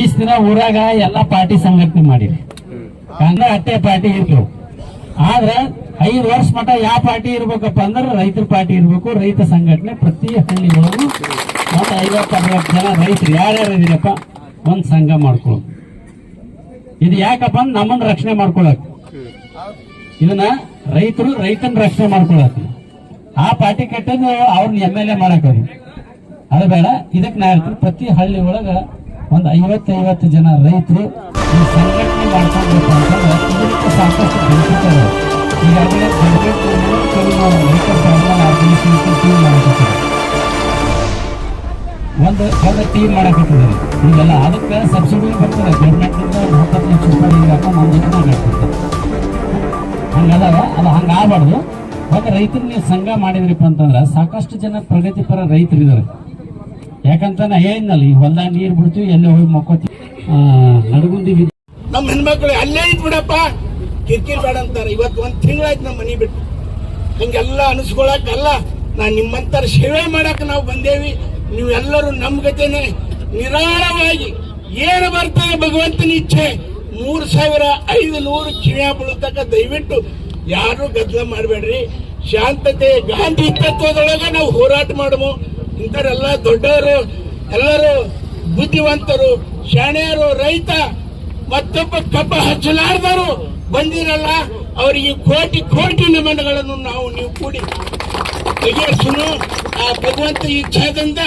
Is ದಿನ ಊರಾಗ ಎಲ್ಲಾ ಪಾರ್ಟಿ ಸಂಘಟನೆ ಮಾಡಿರಿ. ಕಾಂಗ್ರೆಸ್ ಅಟ್ಟೆ ಪಾರ್ಟಿ ಇತ್ತು ಆದ್ರ ಐದು ವರ್ಷ ಮಟ ಯಾವ ಪಾರ್ಟಿ ಇರ್ಬೇಕಪ್ಪ ಅಂದ್ರೆ ರೈತರ ಪಾರ್ಟಿ ಇರ್ಬೇಕು, ರೈತ ಸಂಘಟನೆ ಪ್ರತಿ ಹಳ್ಳಿ ಒಳಗೂ ಮತ್ತೆ ಐವತ್ತು, ಅರವತ್ತು ಜನ ರೈತರು ಯಾರ್ಯಾರು ಇದೀರಪ್ಪ ಒಂದ್ ಸಂಘ ಮಾಡ್ಕೊಳ್ಳೋದು. ಇದು ಯಾಕಪ್ಪ ಅಂದ್ರೆ ನಮ್ಮನ್ನ ರಕ್ಷಣೆ ಮಾಡ್ಕೊಳಕ್ ಇದನ್ನ ರೈತರು ರೈತನ ರಕ್ಷಣೆ ಮಾಡ್ಕೊಳಕ್ ಆ ಪಾರ್ಟಿ ಕೆಟ್ಟದ್ದು ಅವ್ರನ್ನ ಎಂ ಎಲ್ ಎ ಮಾಡಕ್ ಅದು ಬೇಡ, ಇದಕ್ಕೆ ನಾ ಹೇಳ್ತೀನಿ ಪ್ರತಿ ಹಳ್ಳಿ ಒಳಗ ಒಂದು ಐವತ್ತೈವತ್ತು ಐವತ್ತು ಜನ ರೈತರು ಈ ಸಂಘಟನೆ ಮಾಡ್ಕೊಳ್ಬೇಕು ಅಂತಂದ್ರೆ ಸಾಕಷ್ಟು ಬೆಳೆಸಿದ್ದಾರೆ ಈಗಾಗಲೇ ರೈತ ಟೀಮ್ ಒಂದು ಒಂದು ಟೀಮ್ ಮಾಡಕತ್ತಿದ್ದಾರೆ. ಈಗೆಲ್ಲ ಅದಕ್ಕೆ ಸಬ್ಸಿಡಿ ಬರ್ತದೆ. ಗೌರ್ಮೆಂಟಿಂದ ಹತ್ತತ್ತು ಲಕ್ಷ ರೂಪಾಯಿ ನಮ್ಮ ಅದು ಹಂಗ ಆಗ್ಬಾರ್ದು ಬಟ್ ರೈತರು ನೀವು ಸಂಘ ಮಾಡಿದ್ರಿಪ್ಪ ಅಂತಂದ್ರೆ ಸಾಕಷ್ಟು ಜನ ಪ್ರಗತಿಪರ ರೈತರು ಇದಾರೆ ಯಾಕಂತ ಹೇಳಿದ್ನಲ್ಲ, ಈ ಹೊಲ್ದಾಗ ನೀರ್ ಬಿಡ್ತೀವಿ, ಎಲ್ಲಿ ಹೋಗಿ ಮಕ್ಕೋತೀವಿ. ನಡಗುಂದಿ ನಮ್ಮ ಹೆಣ್ಮಕ್ಳು ಅಲ್ಲೇ ಇದ್ ಬಿಡಪ್ಪ ಕಿರ್ಕಿರ್ ಬೇಡ ಅಂತಾರೆ. ಇವತ್ತು ಒಂದ್ ತಿಂಗಳಾಯ್ತು ನಮ್ಮ ಮನಿ ಬಿಟ್ಟು. ಹಂಗೆಲ್ಲ ಅನಿಸ್ಕೊಳಕ್ ಅಲ್ಲ ನಾ ನಿಮ್ಮಂತರ ಸೇವೆ ಮಾಡಕ್ ನಾವು ಬಂದೇವಿ. ನೀವೆಲ್ಲರೂ ನಮ್ ಗತೆನೆ. ನಿರಾಳವಾಗಿ ಏನು ಬರ್ತದೆ ಭಗವಂತನ ಇಚ್ಛೆ? ಮೂರ್ ಸಾವಿರ ಐದು ನೂರು ಕಿವಿಯ ಬೀಳತಕ್ಕ ದಯವಿಟ್ಟು ಯಾರು ಗದ್ದಲ ಮಾಡಬೇಡ್ರಿ. ಶಾಂತತೆ ಗಾಂಧಿ ತತ್ವದೊಳಗೆ ನಾವು ಹೋರಾಟ ಮಾಡಮು? ಇಂಥರೆಲ್ಲ ದೊಡ್ಡವರು, ಎಲ್ಲರೂ ಬುದ್ಧಿವಂತರು, ಶಾಣೆಯರು, ರೈತ, ಮತ್ತೊಬ್ಬ ಕಬ್ಬ ಹಚ್ಚಲಾರ್ದರು ಬಂದಿರಲ್ಲ, ಅವರಿಗೆ ಕೋಟಿ ಕೋಟಿ ನಮನಗಳನ್ನು ನಾವು, ನೀವು ಕೂಡಿ. ಬಗೆಹರಿಸಲು ಆ ಭಗವಂತ ಇಚ್ಛಾದಿಂದ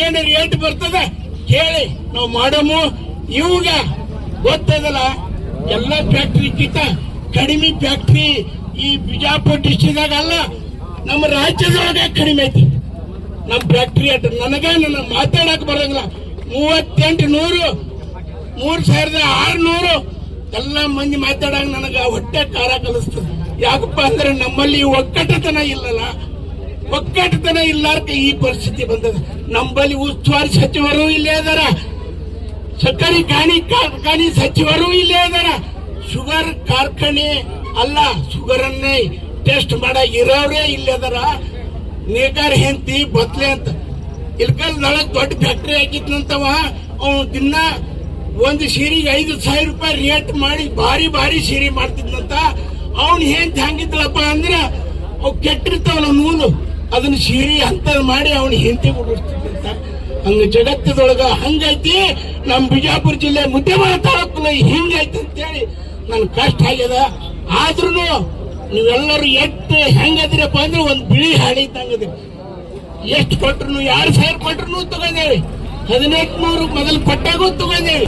ಏನು ರೇಟ್ ಬರ್ತದೆ ಕೇಳಿ ನಾವು ಮಾಡಮು, ಇವಾಗ ಗೊತ್ತದಲ್ಲ, ಎಲ್ಲ ಫ್ಯಾಕ್ಟ್ರಿ ಕಿತ್ತ ಕಡಿಮೆ ಫ್ಯಾಕ್ಟ್ರಿ ಈ ಬಿಜಾಪುರ ಡಿಸ್ಟ್ರಿಕ್ಟ್ ಅಲ್ಲ, ನಮ್ಮ ರಾಜ್ಯದೊಳಗೆ ಕಡಿಮೆ ಐತಿ ನಮ್ಮ ಫ್ಯಾಕ್ಟ್ರಿ ಅಟ್ ನನಗೆ ನನ್ನ ಮಾತಾಡಕ್ ಬರಂಗಿಲ್ಲ. ಮೂವತ್ತೆಂಟು ನೂರು, ಮೂರ್ ಸಾವಿರದ ಆರ್ನೂರು ಎಲ್ಲ ಮಂದಿ ಮಾತಾಡಕ್ ನನಗ ಹೊಟ್ಟೆ ಖಾರ ಕಲಿಸ್ತದೆ ಯಾಕಪ್ಪ ಅಂದ್ರೆ ನಮ್ಮಲ್ಲಿ ಒಕ್ಕಟತನ ಇಲ್ಲಲ್ಲ. ಒಕ್ಕಟತನ ಇಲ್ಲಾರ್ಕ ಈ ಪರಿಸ್ಥಿತಿ ಬಂದದ. ನಮ್ಮಲ್ಲಿ ಉಸ್ತುವಾರಿ ಸಚಿವರು ಇಲ್ಲೇ ಅದಾರ. ಸಕ್ಕರೆ ಖಾನಿ ಕಾರ್ಖಾನೆ ಸಚಿವರು ಇಲ್ಲೇ ಅದಾರ. ಶುಗರ್ ಕಾರ್ಖಾನೆ ಅಲ್ಲ ಶುಗರ್ ಅನ್ನೇ ಟೆಸ್ಟ್ ಮಾಡ ಇರೋರೇ ಇಲ್ಲೇ ಅದಾರ. ನೇಕಾರ ಹೆಂಡತಿ ಬತ್ಲೆ ಅಂತ. ಇಲ್ಕಲ್ ನಳಗ್ ದೊಡ್ಡ ಫ್ಯಾಕ್ಟ್ರಿ ಹಾಕಿದ್ನಂತವ, ಅವ್ನು ದಿನ ಒಂದು ಸೀರೆಗೆ ಐದು ಸಾವಿರ ರೂಪಾಯಿ ರೇಟ್ ಮಾಡಿ ಭಾರಿ ಭಾರಿ ಸೀರೆ ಮಾಡ್ತಿದ್ನಂತ. ಅವ್ನು ಹೆಂತ ಹಂಗಿದ್ಲಪ್ಪ ಅಂದ್ರೆ, ಅವ್ ಕೆಟ್ಟಿರ್ತಾವಲ್ಲ ನೂಲು, ಅದನ್ನ ಸೀರೆ ಅಂತ ಮಾಡಿ ಅವ್ನ ಹೆಂಡತಿ ಬಿಡಿಸ್ತಿದ್ದಂತ ಹಂಗ ಜಗತ್ತದೊಳಗ ಹಂಗೈತಿ, ನಮ್ ಬಿಜಾಪುರ ಜಿಲ್ಲೆ ಮುದ್ದೆ ತಾಲೂಕಲ್ಲಿ ಹಿಂಗೈತಿ ಅಂತೇಳಿ ನನ್ ಕಷ್ಟ ಆಗ್ಯದ. ಆದ್ರೂ ನೀವೆಲ್ಲರೂ ಎಟ್ಟು ಹೆಂಗದಿರಪ್ಪ ಅಂದ್ರೆ ಒಂದು ಬಿಳಿ ಹಾಳಿ ಇದ್ದಂಗದಿರಿ ಎಷ್ಟು ಕೊಟ್ರು ಯಾರು ಸಾವಿರ ಕೊಟ್ರು ತಗೊಂಡೇವಿ ಹದಿನೆಂಟು ನೂರು ಮೊದಲು ಕೊಟ್ಟಾಗೂ ತಗೊಂಡೇವಿ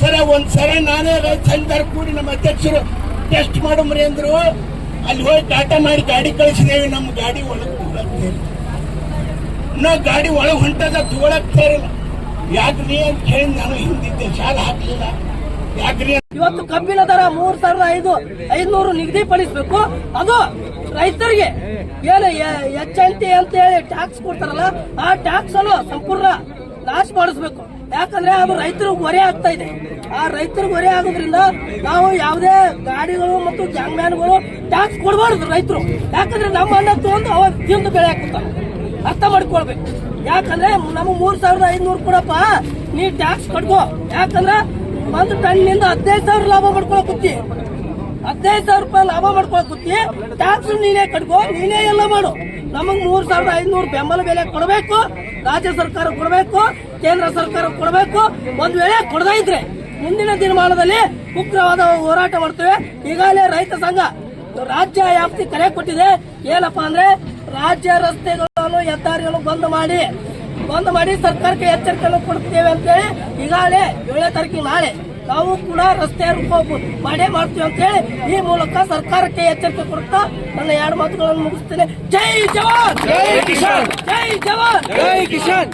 ಸರ, ಒಂದ್ ಸರ ನಾನೇ ಚಂದರ ಕೂಡಿ ನಮ್ಮ ಅಧ್ಯಕ್ಷರು ಟೆಸ್ಟ್ ಮಾಡಮ್ರಿ ಅಂದ್ರು. ಅಲ್ಲಿ ಹೋಗಿ ಟಾಟಾ ಮಾಡಿ ಗಾಡಿ ಕಳಿಸಿದೇವಿ ನಮ್ಮ ಗಾಡಿ ಒಳಗೆ ತಗೊಳಕ್ತೇರಿ ನಾವು ಗಾಡಿ ಒಳಗೆ ಹೊಂಟದ ತಗೊಳಕ್ತೇರಿಲ್ಲ ಯಾಕ್ರಿ ಅಂತ ಹೇಳಿ ನಾನು ಹಿಂದಿದ್ದೆ, ಶಾಲೆ ಹಾಕ್ಲಿಲ್ಲ. ಇವತ್ತು ಕಬ್ಬಿನ ದರ ಮೂರ್ ಸಾವಿರದ ಐದು, ಐದ್ನೂರು ನಿಗದಿಪಡಿಸಬೇಕು. ಅದು ರೈತರಿಗೆ ಏನು ಎಚ್ ಅಂತ ಹೇಳಿ ಟ್ಯಾಕ್ಸ್ ಕೊಡ್ತಾರಲ್ಲ, ಆ ಟ್ಯಾಕ್ಸ್ ಅನ್ನು ಸಂಪೂರ್ಣ ನಾಶ ಮಾಡಿಸ್ಬೇಕು. ಯಾಕಂದ್ರೆ ಅದು ರೈತರಿಗೆ ಹೊರೆ ಆಗ್ತಾ ಇದೆ. ಆ ರೈತರಿಗೆ ಹೊರೆ ಆಗೋದ್ರಿಂದ ನಾವು ಯಾವುದೇ ಗಾಡಿಗಳು ಮತ್ತು ಗ್ಯಾಂಗ್ಮ್ಯಾನ್ಗಳು ಟ್ಯಾಕ್ಸ್ ಕೊಡಬಾರ್ದು ರೈತರು. ಯಾಕಂದ್ರೆ ನಮ್ಮ ಅನ್ನ ತಗೊಂಡು ಅವಾಗ ತಿಂದು ಬೆಳೆ ಹಾಕುತ್ತಾರೆ ಅರ್ಥ ಮಾಡ್ಕೊಳ್ಬೇಕು. ಯಾಕಂದ್ರೆ ನಮ್ಮ ಮೂರ್ ಸಾವಿರದ ಐದ್ನೂರು ಕೊಡಪ್ಪ, ನೀ ಟ್ಯಾಕ್ಸ್ ಕಟ್ಕೋ. ಯಾಕಂದ್ರೆ ಒಂದು ಟನ್ನಿಂದ ಹದಿನೈದು ಸಾವಿರ ಲಾಭ ಮಾಡ್ಕೊಳಕ್ ಕುತ್ತಿ ಹದಿನೈದು ಸಾವಿರ ರೂಪಾಯಿ ಲಾಭ ಮಾಡ್ಕೊಳಕ್ ಕುತ್ತಿ ಟ್ಯಾಕ್ಸ್ ನೀನೇ ಕಟ್ಕೋ, ನೀನೇ ಎಲ್ಲ ಮಾಡು. ನಮಗ್ ಮೂರ್ ಸಾವಿರದ ಐದ್ನೂರು ಬೆಂಬಲ ಬೆಲೆ ಕೊಡಬೇಕು. ರಾಜ್ಯ ಸರ್ಕಾರ ಕೊಡಬೇಕು, ಕೇಂದ್ರ ಸರ್ಕಾರ ಕೊಡಬೇಕು. ಒಂದ್ ವೇಳೆ ಕೊಡದೇ ಇದ್ರೆ ಮುಂದಿನ ದಿನಮಾನದಲ್ಲಿ ಉಗ್ರವಾದ ಹೋರಾಟ ಮಾಡ್ತೇವೆ. ಈಗಾಗಲೇ ರೈತ ಸಂಘ ರಾಜ್ಯ ವ್ಯಾಪ್ತಿ ಕರೆ ಕೊಟ್ಟಿದೆ. ಏನಪ್ಪಾ ಅಂದ್ರೆ ರಾಜ್ಯ ರಸ್ತೆಗಳನ್ನು ಹೆದ್ದಾರಿಗಳು ಬಂದ್ ಮಾಡಿ ಬಂದ್ ಮಾಡಿ ಸರ್ಕಾರಕ್ಕೆ ಎಚ್ಚರಿಕೆಯನ್ನು ಕೊಡ್ತೇವೆ ಅಂತೇಳಿ ಈಗಾಗಲೇ ಏಳನೇ ತಾರೀಕಿಗೆ ನಾಳೆ ನಾವು ಕೂಡ ರಸ್ತೆ ರೂಪ ಮಾಡೇ ಮಾಡ್ತೀವಿ ಅಂತೇಳಿ ಈ ಮೂಲಕ ಸರ್ಕಾರಕ್ಕೆ ಎಚ್ಚರಿಕೆ ಕೊಡ್ತಾ ನನ್ನ ಎರಡು ಮಾತುಗಳನ್ನು ಮುಗಿಸ್ತೇನೆ. ಜೈ ಜವಾನ್! ಜೈ ಕಿಶನ್ ಜೈ ಜವಾನ್! ಜೈ ಕಿಶನ್